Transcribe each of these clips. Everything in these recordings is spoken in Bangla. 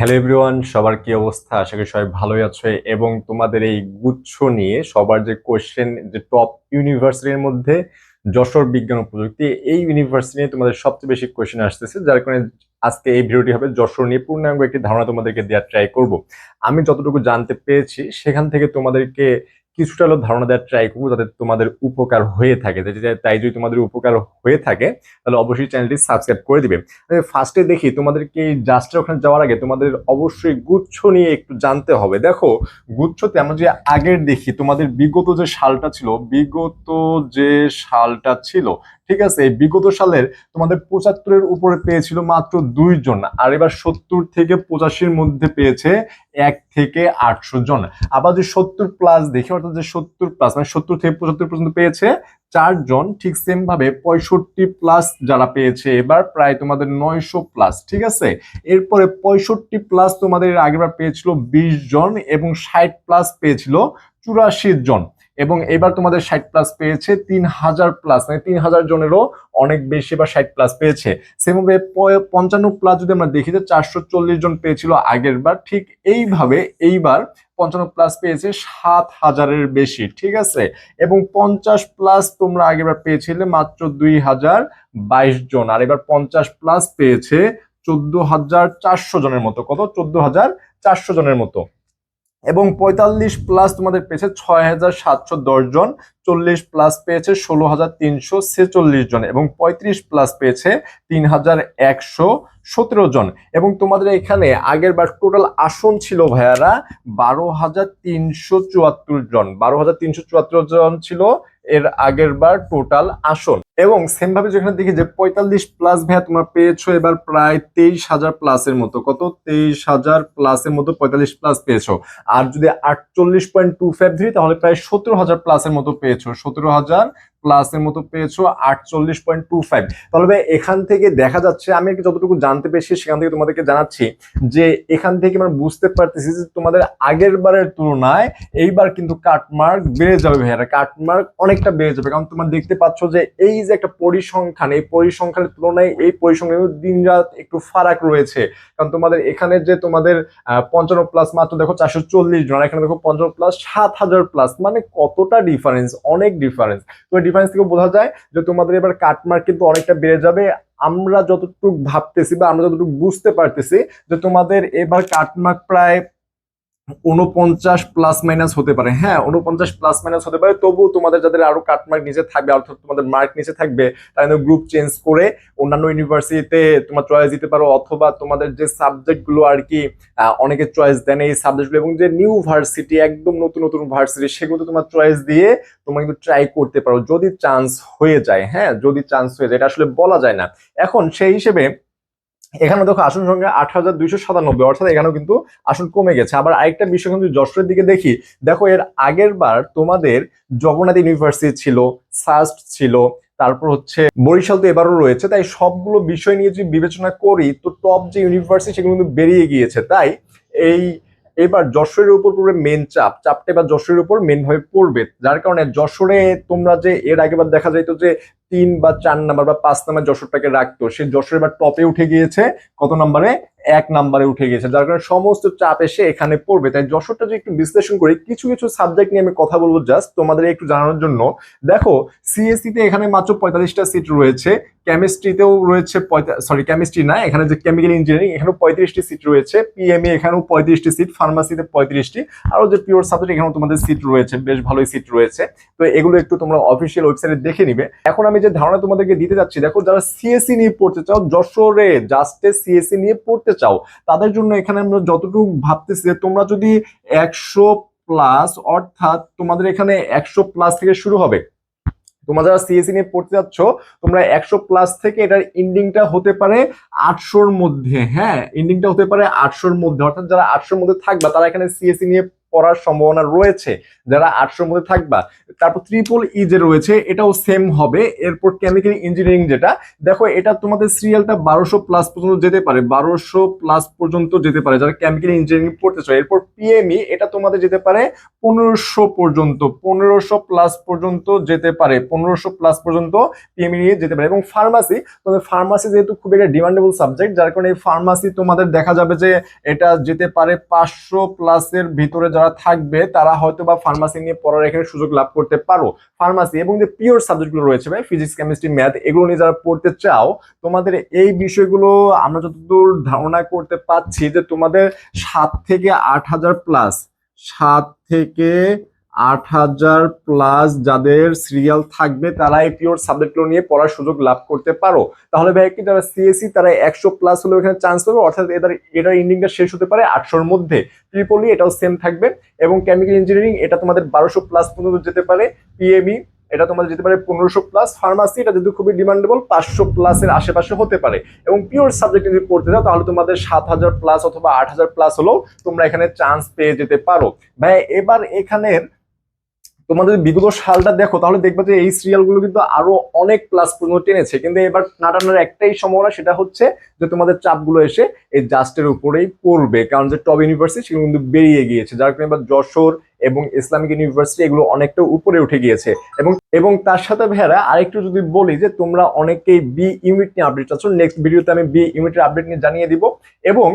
হ্যালো এভরিওয়ান সবার কি অবস্থা? আশা করি সবাই ভালোই আছো এবং তোমাদের এই গুচ্ছ নিয়ে সবার যে কোয়েশ্চেন যে টপ ইউনিভার্সিটির মধ্যে যশোর বিজ্ঞান ও প্রযুক্তি, এই ইউনিভার্সিটি নিয়ে তোমাদের সবচেয়ে বেশি কোয়েশ্চেন আসতেছে, যার কারণে আজকে এই ভিডিওটি হবে যশোর নিয়ে। পূর্ণাঙ্গ একটি ধারণা তোমাদেরকে দেওয়ার ট্রাই করব। আমি যতটুকু জানতে পেরেছি, সেখান থেকে তোমাদেরকে কিছুটা হলো ধারণা দেওয়ার ট্রাই করব যাতে তোমাদের উপকার হয়ে থাকে। তাই- যদি তোমাদের উপকার হয়ে থাকে, তাহলে অবশ্যই চ্যানেলটি সাবস্ক্রাইব করে দিবে। ফার্স্টে দেখি, তোমাদেরকে জাস্টের ওখানে যাওয়ার আগে তোমাদের অবশ্যই গুচ্ছ নিয়ে একটু জানতে হবে। দেখো গুচ্ছতে আমরা যে আগের দেখি, তোমাদের বিগত যে সালটা ছিল, বিগত যে সালটা ছিল ঠিক আছে, বিগত সালের তোমাদের পঁচাত্তরের উপরে পেয়েছিল মাত্র দুইজন আর এবার সত্তর থেকে পঁচাশির মধ্যে পেয়েছে এক থেকে আটশো জন। আবার যে সত্তর প্লাস দেখি, অর্থাৎ যে সত্তর প্লাস মানে সত্তর থেকে পঁচাত্তর পর্যন্ত পেয়েছে চারজন ঠিক সেম ভাবে পঁয়ষট্টি প্লাস যারা পেয়েছে এবার প্রায় তোমাদের নয়শো প্লাস ঠিক আছে? এরপরে পঁয়ষট্টি প্লাস তোমাদের এর আগেরবার পেয়েছিল বিশ জন এবং ষাট প্লাস পেয়েছিল চুরাশি জন। এবং এবার তোমাদের ষাট প্লাস পেয়েছে তিন হাজার প্লাস মানে তিন হাজার জনেরও অনেক বেশি বা ষাট প্লাস পেয়েছে। সেভাবে প- পঞ্চান্ন প্লাস যদি আমরা দেখি যে চারশো চল্লিশ জন পেয়েছিল আগের বার ঠিক এইভাবে এইবার পঞ্চান্ন প্লাস পেয়েছে সাত হাজারের বেশি, ঠিক আছে? এবং পঞ্চাশ প্লাস তোমরা আগেরবার পেয়েছিলে মাত্র দুই হাজার বাইশ জন, আর এবার পঞ্চাশ প্লাস পেয়েছে চোদ্দ হাজার চারশো জনের মতো, কত? চোদ্দ হাজার চারশো জনের মতো। এবং পঁয়তাল্লিশ প্লাস তোমাদের পেয়েছে ছয় হাজার সাতশো দশ জন, চল্লিশ প্লাস পেয়েছে ষোলো হাজার তিনশো ছেচল্লিশ জন এবং পঁয়ত্রিশ প্লাস পেয়েছে তিন হাজার একশো সতেরো জন। এবং তোমাদের এখানে আগের বার টোটাল আসন ছিল ভাইয়ারা বারো হাজার তিনশো চুয়াত্তর জন। বারো হাজার তিনশো চুয়াত্তর জন ছিল এর আগের বার টোটাল আসন। এবং সেম ভাবে যেখানে দেখি যে পঁয়তাল্লিশ প্লাস ভাইয়া তোমরা পেয়েছ, এবার প্রায় তেইশ হাজার প্লাসের মতো। কত? তেইশ হাজার প্লাসের মতো পঁয়তাল্লিশ প্লাস পেয়েছ। আর যদি আটচল্লিশ পয়েন্ট টু ফাইভ ধরি তাহলে প্রায় সতেরো হাজার প্লাসের মতো পেয়েছ। সতেরো হাজার প্লাসের মতো পেয়েছ, আটচল্লিশ পয়েন্ট টু ফাইভ তবে এখান থেকে দেখা যাচ্ছে, আমি কি যতটুকু জানতে পেরেছি, সেখান থেকে তোমাদেরকে জানাচ্ছি যে এখান থেকে আমরা বুঝতে পারতেছি যে তোমাদের আগের বারের তুলনায় এইবার কিন্তু কাটমার্ক বেড়ে যাবে ভাইয়ারা। কাটমার্ক অনেকটা বেড়ে যাবে। কারণ তোমরা দেখতে পাচ্ছ যে এই যে একটা পরিসংখ্যান, এই পরিসংখ্যানের তুলনায় এই পরিসংখ্যান দিন রাত একটু ফারাক রয়েছে। কারণ তোমাদের এখানে যে তোমাদের পঞ্চান্ন প্লাস মাত্র দেখো চারশো চল্লিশ জন এখানে দেখো পঞ্চান্ন প্লাস সাত হাজার প্লাস মানে কতটা ডিফারেন্স অনেক ডিফারেন্স তো ডিফারেন্স থেকে বোঝা যায় যে তোমাদের এবার কাটমার্ক কিন্তু অনেকটা বেড়ে যাবে। আমরা যতটুকু ভাবতেছি বা আমরা যতটুকু বুঝতে পারতেছি যে তোমাদের এবার কাটমার্ক প্রায় উনপঞ্চাশ প্লাস মাইনাস হতে পারে। হ্যাঁ উনপঞ্চাশ প্লাস মাইনাস হতে পারে। তবুও তোমাদের যাদের আরও কাটমার্ক নিচে থাকবে, অর্থাৎ তোমাদের মার্ক নিচে থাকবে, তারা গ্রুপ চেঞ্জ করে অন্যান্য ইউনিভার্সিটিতে তোমার চয়েস দিতে পারো, অথবা তোমাদের যে সাবজেক্টগুলো আর কি অনেকে চয়েস দেন এই সাবজেক্টগুলো এবং যে নিউ ভার্সিটি একদম নতুন নতুন ভার্সিটি সেগুলো তোমার চয়েস দিয়ে তোমরা কিন্তু ট্রাই করতে পারো, যদি চান্স হয়ে যায়। হ্যাঁ যদি চান্স হয়ে যায়, এটা আসলে বলা যায় না। এখন সেই হিসেবে এখানে দেখো আসন সংখ্যা আট হাজার দুইশো সাতানব্বই, অর্থাৎ এখানেও কিন্তু আসন কমে গেছে। আবার আরেকটা বিষয় কিন্তু যশোরের দিকে দেখি, দেখো এর আগের বার তোমাদের জগন্নাথ ইউনিভার্সিটি ছিল সাস্ট ছিল, তারপর হচ্ছে বরিশাল তো এবারও রয়েছে, তাই সবগুলো বিষয় নিয়ে যদি বিবেচনা করি, তো টপ যে ইউনিভার্সিটি সেগুলো কিন্তু বেরিয়ে গিয়েছে। তাই এই এবার যশোরের উপর পড়বে মেন চাপ। চাপটা এবার যশোরের উপর মেন ভাবে পড়বে। যার কারণে যশোরে তোমরা যে এর আগেবার দেখা যাইতো যে তিন বা চার নাম্বার বা পাঁচ নাম্বার যশোরটাকে রাখতো। সে যশোর এবার টপে উঠে গিয়েছে, কত নাম্বারে এক নাম্বারে উঠে গেছে, যার কারণে সমস্ত চাপ এসে এখানে পড়বে। তাই যশোরটা যে একটু বিশ্লেষণ করি, কিছু কিছু সাবজেক্ট নিয়ে আমি কথা বলব জাস্ট তোমাদের একটু জানানোর জন্য। দেখো সিএসসি তে এখানে মাত্র পঁয়তাল্লিশটা সিট রয়েছে কেমিস্ট্রিতেও রয়েছে সরি কেমিস্ট্রি না, এখানে যে কেমিক্যাল ইঞ্জিনিয়ারিং এখানেও পঁয়ত্রিশটি সিট রয়েছে পিএমএ এখানেও পঁয়ত্রিশটি সিট ফার্মাসিতে পঁয়ত্রিশটি, আরও যে পিওর সাবজেক্ট এখানেও তোমাদের সিট রয়েছে, বেশ ভালোই সিট রয়েছে। তো এগুলো একটু তোমরা অফিসিয়াল ওয়েবসাইটে দেখে নিবে। এখন আমি যে ধারণা তোমাদেরকে দিতে যাচ্ছি, দেখো যারা সিএসসি নিয়ে পড়তে চাও, যশোরে জাস্টে সিএসসি নিয়ে পড়তে চাও, তাদের জন্য এখানে আমরা যতটুকু ভাবতেছি তোমরা যদি একশো প্লাস অর্থাৎ তোমাদের এখানে একশো প্লাস থেকে শুরু হবে, তোমরা যারা সিএসসি নিয়ে পড়তে যাচ্ছ, তোমরা একশো প্লাস থেকে এটার ইন্ডিংটা হতে পারে আটশোর মধ্যে হ্যাঁ ইন্ডিংটা হতে পারে আটশোর মধ্যে, অর্থাৎ যারা আটশোর মধ্যে থাকবে, তারা এখানে সিএসি নিয়ে পড়ার সম্ভাবনা রয়েছে। যারা আটশোর মধ্যে থাকবা, তারপর ত্রিপল ই যে রয়েছে, এটাও সেম হবে। এরপর কেমিক্যাল ইঞ্জিনিয়ারিং যেটা, দেখো এটা তোমাদের সিরিয়ালটা বারোশো প্লাস পর্যন্ত যেতে পারে, বারোশো প্লাস পর্যন্ত যেতে পারে, যারা কেমিক্যাল ইঞ্জিনিয়ারিং পড়তে চায় এরপর পিএমই এটা তোমাদের যেতে পারে পনেরোশো পর্যন্ত, পনেরোশো প্লাস পর্যন্ত যেতে পারে, পনেরোশো প্লাস পর্যন্ত পিএমই যেতে পারে। এবং ফার্মাসি তোমাদের ফার্মাসি যেহেতু খুব একটা ডিমান্ডেবল সাবজেক্ট যার কারণে এই ফার্মাসি তোমাদের দেখা যাবে যে এটা যেতে পারে পাঁচশো প্লাসের ভিতরে যারা থাকবে, তারা হয়তো বা ফার্মাসি নিয়ে পড়ার এখানে সুযোগ লাভ করতে পারো। ফার্মাসি এবং যে পিওর সাবজেক্টগুলো রয়েছে ভাই ফিজিক্স কেমিস্ট্রি ম্যাথ এগুলো নিয়ে যারা পড়তে চাও, তোমাদের এই বিষয়গুলো আমরা যতদূর ধারণা করতে পারছি যে তোমাদের সাত থেকে আট হাজার প্লাস সাত থেকে আট হাজার প্লাস যাদের সিরিয়াল থাকবে তারা এই পিওর সাবজেক্টগুলো নিয়ে পড়ার সুযোগ লাভ করতে পারো। তাহলে ভাই কি যারা সিএসি তারা একশো প্লাস হলেও এখানে চান্স পাবে, অর্থাৎ এদের এটার ইন্ডিংটা শেষ হতে পারে আটশোর মধ্যে। ট্রিপলি এটাও সেম থাকবে এবং কেমিক্যাল ইঞ্জিনিয়ারিং এটা তোমাদের বারোশো প্লাস পর্যন্ত যেতে পারে পিএমই এটা তোমাদের যেতে পারে পনেরোশো প্লাস ফার্মাসি এটা যেহেতু খুবই ডিমান্ডেবল পাঁচশো প্লাসের আশেপাশে হতে পারে। এবং পিওর সাবজেক্ট যদি পড়তে যাও তাহলে তোমাদের সাত হাজার প্লাস অথবা আট হাজার প্লাস হলেও তোমরা এখানে চান্স পেয়ে যেতে পারো। ভাই, এবার এখানের তোমাদের বিগত সালটা দেখো, তাহলে দেখবে যে এই সিরিয়ালগুলো কিন্তু আরও অনেক প্লাস পর্যন্ত টেনেছে। কিন্তু এবার নাটানোর একটাই সম্ভাবনা, সেটা হচ্ছে যে তোমাদের চাপগুলো এসে এই জাস্টের উপরেই পড়বে। কারণ যে টপ ইউনিভার্সিটি সেগুলো কিন্তু বেরিয়ে গিয়েছে। যার কারণে এবার যশোর এবং ইসলামিক ইউনিভার্সিটি এগুলো অনেকটা উপরে উঠে গিয়েছে। এবং এবং তার সাথে ভেড়া আরেকটু যদি বলি যে তোমরা অনেকেই বি ইউনিট নিয়ে আপডেট চাচ্ছ। নেক্সট ভিডিওতে আমি বি ইউনিটের আপডেট নিয়ে জানিয়ে দিব। এবং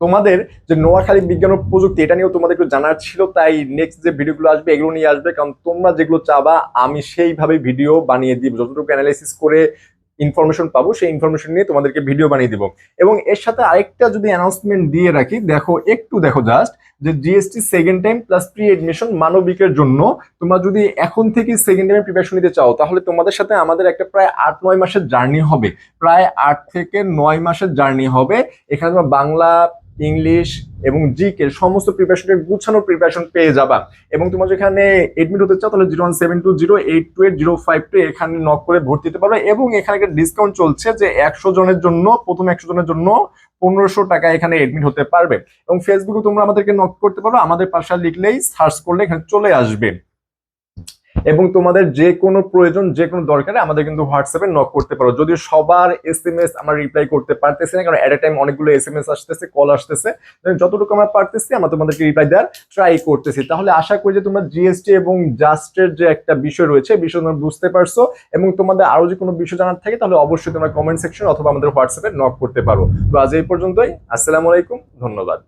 তোমাদের যে নোয়াখালী বিজ্ঞান ও প্রযুক্তি, এটা নিয়েও তোমাদের একটু জানার ছিল। তাই নেক্সট যে ভিডিওগুলো আসবে, এগুলো নিয়ে আসবে। কারণ তোমরা যেগুলো চাবা, আমি সেইভাবে ভিডিও বানিয়ে দিব। যতটুকু অ্যানালাইসিস করে ইনফরমেশন পাবো, সেই ইনফরমেশন নিয়ে তোমাদেরকে ভিডিও বানিয়ে দিব। এবং এর সাথে আরেকটা যদি অ্যানাউন্সমেন্ট দিয়ে রাখি, দেখো, একটু দেখো জাস্ট যে GST second time plus pre admission মানবিকের জন্য তোমরা যদি এখন থেকে সেকেন্ড টাইমে প্রিপারেশন নিতে চাও, তাহলে তোমাদের সাথে আমাদের একটা প্রায় আট, নয় মাসের জার্নি হবে। প্রায় আট থেকে নয় মাসের জার্নি হবে। এখানে তোমার বাংলা ইংলিশ এবং জিকে সমস্ত প্রিপারেশনের গুছানো প্রিপারেশন পেয়ে যাবা। এবং তোমরা যেখানে এডমিট হতে চাও, তাহলে zero one seven two zero eight two eight zero five two এখানে নক করে ভর্তি দিতে পারো এবং এখানে একটা ডিসকাউন্ট চলছে যে একশো জনের জন্য, প্রথম একশো জনের জন্য পনেরোশো টাকা এখানে এডমিট হতে পারবে। এবং ফেসবুকে তোমরা আমাদেরকে নক করতে পারো। আমাদের পাশে লিখলেই সার্চ করলে এখানে চলে আসবে। এবং তোমাদের যে কোনো প্রয়োজন, যে কোনো দরকারে আমাদের কিন্তু হোয়াটসঅ্যাপে নক করতে পারো। যদিও সবার এস এম এস আমরা রিপ্লাই করতে পারতেছি না, কারণ এট এ টাইম অনেকগুলো এস এম এস আসতেছে। কল আসতেছে যতটুকু আমরা পারতেছি, আমরা তোমাদেরকে রিপ্লাই দেওয়ার ট্রাই করতেছি। তাহলে আশা করি যে তোমরা জিএসটি এবং জাস্টের যে একটা বিষয় রয়েছে বিষয় তোমরা বুঝতে পারছ এবং তোমাদের আরও যে কোনো বিষয় জানার থাকে, তাহলে অবশ্যই তোমরা কমেন্ট সেকশন অথবা আমাদের হোয়াটসঅ্যাপে নক করতে পারো। তো আজ এই পর্যন্তই। আসসালামু আলাইকুম, ধন্যবাদ।